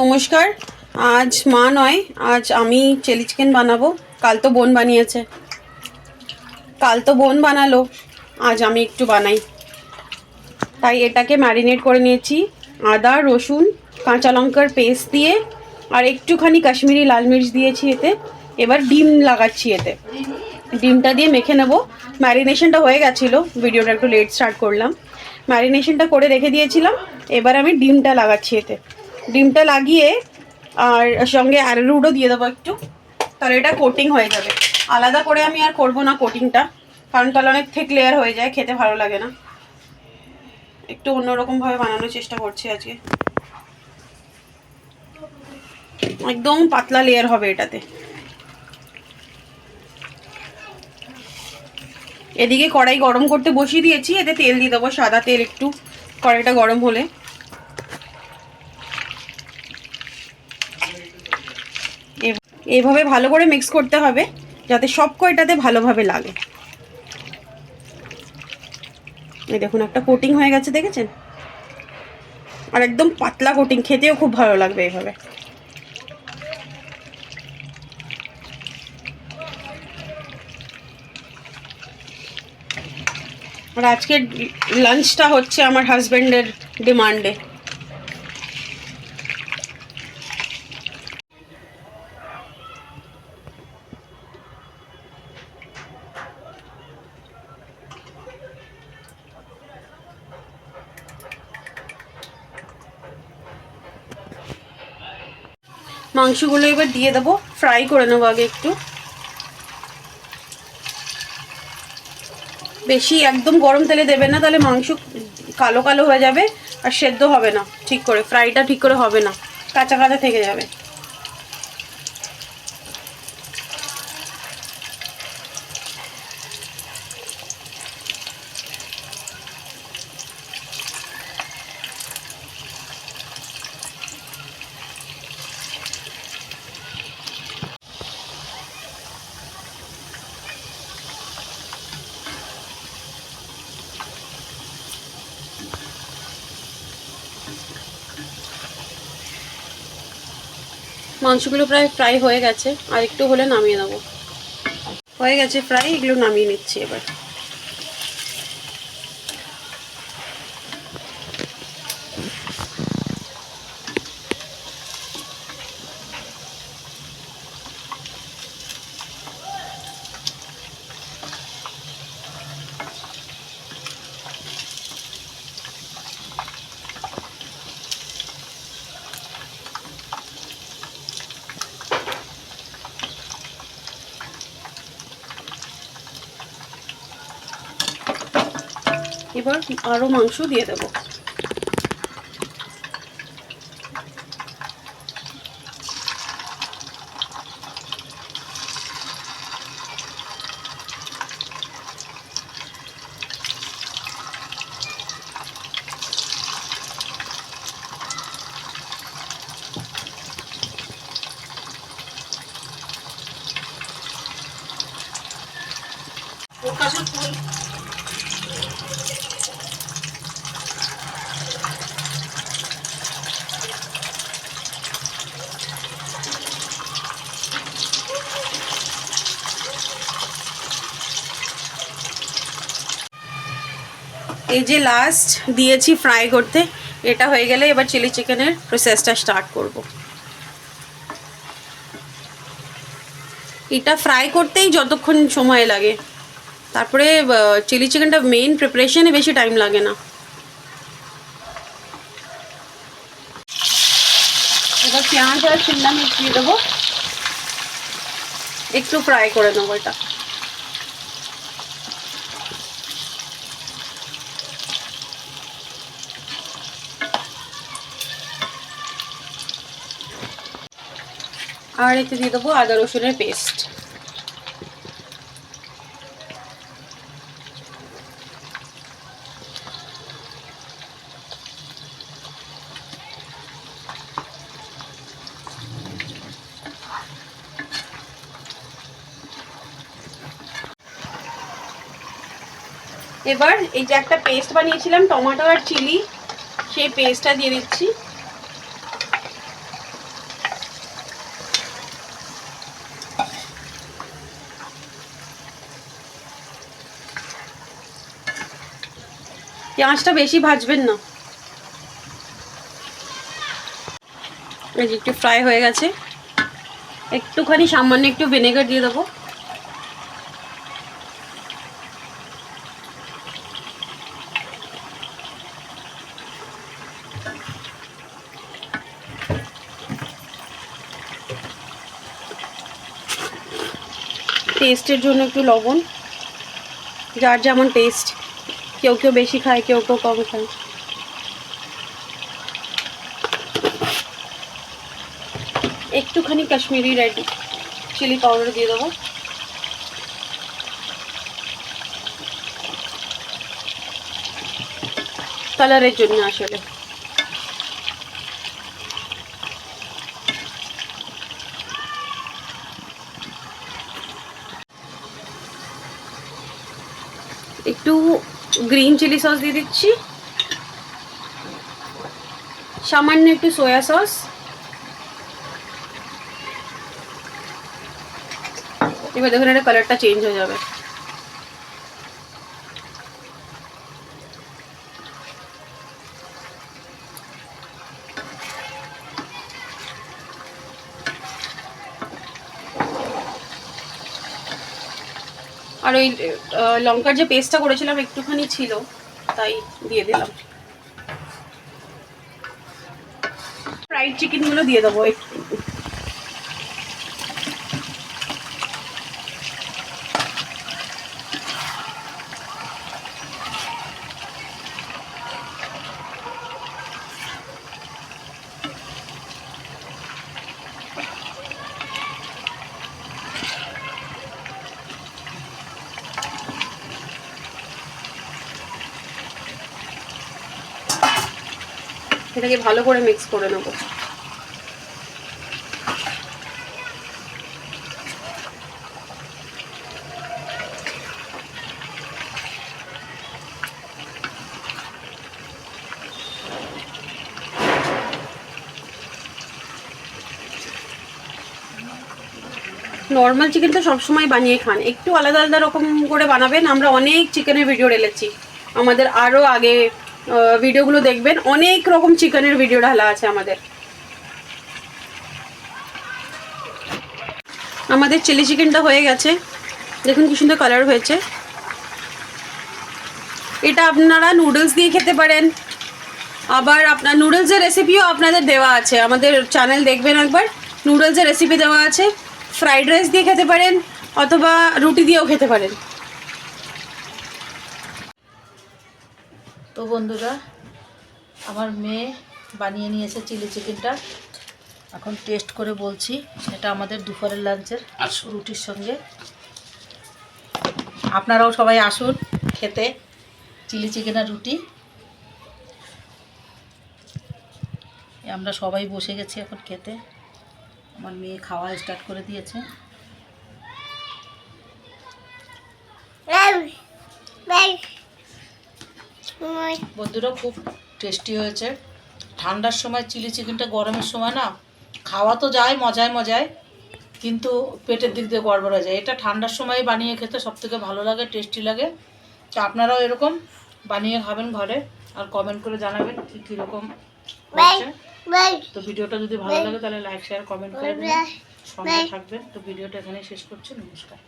নমস্কার। আজ মা নয়, আজ আমি চিলি চিকেন বানাবো। কাল তো বোন বানিয়েছে। কাল তো বোন বানালো, আজ আমি একটু বানাই। তাই এটাকে ম্যারিনেট করে নিয়েছি। আদা, রসুন, কাঁচা লঙ্কার পেস্ট দিয়ে, আর একটুখানি কাশ্মীরি লাল মির্চ দিয়েছি এতে। এবার ডিম লাগাচ্ছি এতে। ডিমটা দিয়ে মেখে নেব। ম্যারিনেশনটা হয়ে গেছিল, ভিডিওটা একটু লেট স্টার্ট করলাম। ম্যারিনেশনটা করে রেখে দিয়েছিলাম। এবার আমি ডিমটা লাগাচ্ছি এতে। ডিমটা লাগিয়ে আর সঙ্গে অ্যারোরুটও দিয়ে দেবো একটু। তাহলে এটা কোটিং হয়ে যাবে। আলাদা করে আমি আর করব না কোটিংটা কারণ তাহলে অনেক থেক লেয়ার হয়ে যায়, খেতে ভালো লাগে না। একটু অন্যরকমভাবে বানানোর চেষ্টা করছি আজকে। একদম পাতলা লেয়ার হবে এটাতে। এদিকে কড়াই গরম করতে বসিয়ে দিয়েছি, এতে তেল দিয়ে দেবো সাদা তেল একটু। কড়াইটা গরম হলে। এইভাবে ভালো করে মিক্স করতে হবে, যাতে সব কয়টাতে ভালোভাবে লাগে। এই দেখুন, একটা কোটিং হয়ে গেছে, দেখেছেন? আর একদম পাতলা কোটিং খেতেও খুব ভালো লাগবে এইভাবে আর আজকের লাঞ্চটা হচ্ছে আমার হাজব্যান্ডের ডিমান্ডে মাংসগুলো এবার দিয়ে দেবো। ফ্রাই করে নেব আগে একটু। বেশি একদম গরম তেলে দেবে না, তাহলে মাংস কালো কালো হয়ে যাবে আর সেদ্ধ হবে না ঠিক করে। ফ্রাইটা ঠিক করে হবে না। কাঁচা কাঁচা থেকে যাবে। মাংসগুলো প্রায় ফ্রাই হয়ে গেছে। আর একটু হলে নামিয়ে দেবো। হয়ে গেছে ফ্রাই, এগুলো নামিয়ে নিচ্ছি এবার। এবার আরও মাংস দিয়ে দেবো। এই যে লাস্ট দিয়েছি ফ্রাই করতে, এটা হয়ে গেলে এবার চিলি চিকেনের প্রসেসটা স্টার্ট করব। এটা ফ্রাই করতেই যতক্ষণ সময় লাগে। তারপরে চিলি চিকেনটা মেইন প্রিপারেশনে বেশি টাইম লাগে না। এবার পেঁয়াজ আর শিমলা মির্চ দিয়ে দেবো। একটু ফ্রাই করে নেব এটা। আর এতে দিয়ে দেবো আদা রসুনের পেস্ট এবার এই যে একটা পেস্ট বানিয়েছিলাম, টমেটো আর চিলি সেই পেস্টটা দিয়ে দিচ্ছি। পেঁয়াজটা বেশি ভাজবেন না। এই যে একটু ফ্রাই হয়ে গেছে। একটুখানি সামান্য একটু ভিনেগার দিয়ে দেবো। টেস্টের জন্য একটু লবণ। যার যেমন টেস্ট কেউ কেউ বেশি খায়, কেউ কেউ কম খায়। একটুখানি কাশ্মীরি রেড চিলি পাউডার দিয়ে দেবো। কালারের জন্য আসলে। একটু গ্রিন চিলি সস দিয়ে দিচ্ছি। সামান্য একটু সোয়া সস। এবার দেখুন, এটা কালারটা চেঞ্জ হয়ে যাবে। আর ওই লঙ্কার যে পেস্টটা করেছিলাম একটুখানি ছিল, তাই দিয়ে দিলাম। ফ্রাইড চিকেনগুলো দিয়ে দেবো একটু। এটাকে ভালো করে মিক্স করে নেব। নর্মাল চিকেন তো সবসময় বানিয়ে খান। একটু আলাদা আলাদা রকম করে বানাবেন। আমরা অনেক চিকেনের ভিডিও ঢেলেছি। আমাদের আরও আগে ভিডিওগুলো দেখবেন। অনেক রকম চিকেনের ভিডিও ঢালা আছে আমাদের। আমাদের চিলি চিকেনটা হয়ে গেছে। দেখুন কি সুন্দর কালার হয়েছে। এটা আপনারা নুডলস দিয়ে খেতে পারেন। আবার আপনার নুডলসের রেসিপিও আপনাদের দেওয়া আছে। আমাদের চ্যানেল দেখবেন একবার। নুডলসের রেসিপি দেওয়া আছে। ফ্রাইড রাইস দিয়ে খেতে পারেন অথবা রুটি দিয়েও খেতে পারেন। তো বন্ধুরা আমার মেয়ে বানিয়ে নিয়েছে চিলি চিকেনটা। এখন টেস্ট করে বলছি এটা আমাদের দুপুরের লাঞ্চের রুটির সঙ্গে। আপনারাও সবাই আসুন খেতে চিলি চিকেন আর রুটি। আমরা সবাই বসে গেছি এখন খেতে। আমার মেয়ে খাওয়া স্টার্ট করে দিয়েছে। বন্ধুরা খুব টেস্টি হয়েছে। ঠান্ডার সময় চিলি চিকেনটা গরমের সময় না খাওয়া তো যায় মজায় মজায় কিন্তু পেটের দিক দিয়ে গড়বড় হয়ে যায়। এটা ঠান্ডার সময় বানিয়ে খেতে সব থেকে ভালো লাগে টেস্টি লাগে। তো আপনারাও এরকম বানিয়ে খাবেন ঘরে আর কমেন্ট করে জানাবেন কি কীরকম হয়েছে। তো ভিডিওটা যদি ভালো লাগে তাহলে লাইক শেয়ার কমেন্ট করে সঙ্গে থাকবেন। তো ভিডিওটা এখানেই শেষ করছি নমস্কার।